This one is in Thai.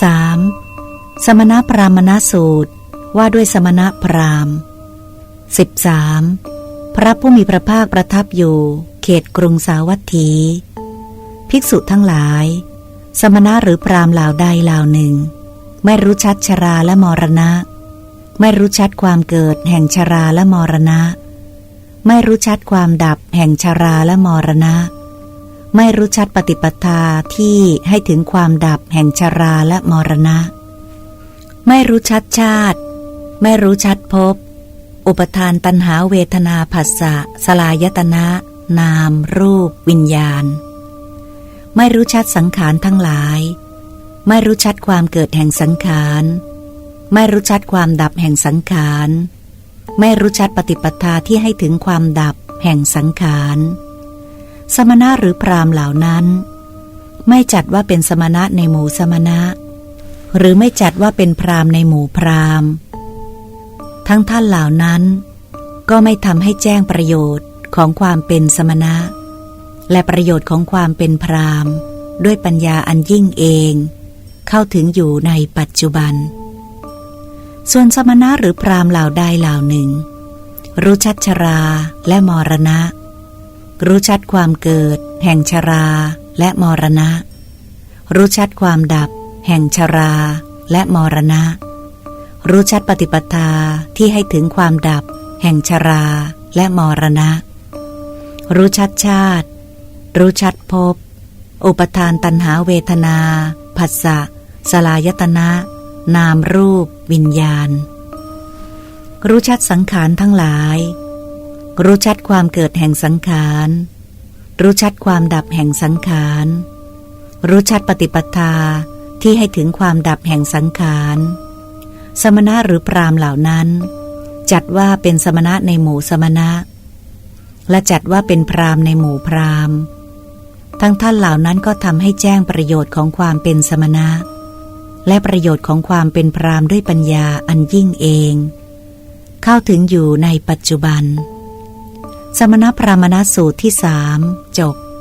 3. สมณพราหมณสูตรว่าด้วยสมณพราหมณ์ 13. พระผู้มีพระภาคประทับอยู่ เขตกรุงสาวัตถี ภิกษุทั้งหลาย สมณะหรือพราหมณ์เหล่าใดเหล่าหนึ่ง ไม่รู้ชัดชราและมรณะ ไม่รู้ชัดความเกิดแห่งชราและมรณะ ไม่รู้ชัดความดับแห่งชราและมรณะ ไม่รู้ชัดปฏิปทาที่ให้ถึงความดับแห่งชราและมรณะ ไม่รู้ชัดชาติ ไม่รู้ชัดภพอุปทานตัณหาเวทนาผัสสะสลายตนะ นาม รูป วิญญาณ ไม่รู้ชัดสังขารทั้งหลาย ไม่รู้ชัดความเกิดแห่งสังขาร ไม่รู้ชัดความดับแห่งสังขาร ไม่รู้ชัดปฏิปทาที่ให้ถึงความดับแห่งสังขาร สมณะหรือพรามเหล่านั้น ไม่จัดว่าเป็นสมณะในหมู่สมณะ หรือไม่จัดว่าเป็นพรามในหมู่พรามทั้งท่านเหล่านั้น ก็ไม่ทำให้แจ้งประโยชน์ของความเป็นสมณะ และประโยชน์ของความเป็นพรามด้วยปัญญาอันยิ่งเอง เข้าถึงอยู่ในปัจจุบัน ส่วนสมณะหรือพรามเหล่าใดเหล่าหนึ่ง รู้ชัดชราและมรณะ รู้ชัดความเกิด แห่งชราและมรณะ รู้ชัดความดับ แห่งชราและมรณะ รู้ชัดปฏิปทาที่ให้ถึงความดับ แห่งชราและมรณะ รู้ชัดชาติ รู้ชัดภพอุปทานตันหาเวทนาผัสสะสลายตนะ นามรูป วิญญาณ รู้ชัดสังขารทั้งหลาย รู้ชัดความเกิดแห่งสังขาร รู้ชัดความดับแห่งสังขาร รู้ชัดปฏิปทาที่ให้ถึงความดับแห่งสังขาร สมณะหรือพรามเหล่านั้น จัดว่าเป็นสมณะในหมู่สมณะ และจัดว่าเป็นพรามในหมู่พรามทั้งท่านเหล่านั้นก็ทำให้แจ้งประโยชน์ของความเป็นสมณะ และประโยชน์ของความเป็นพรามด้วยปัญญาอันยิ่งเอง เข้าถึงอยู่ในปัจจุบัน สมณพรามณสูตรที่สามจบ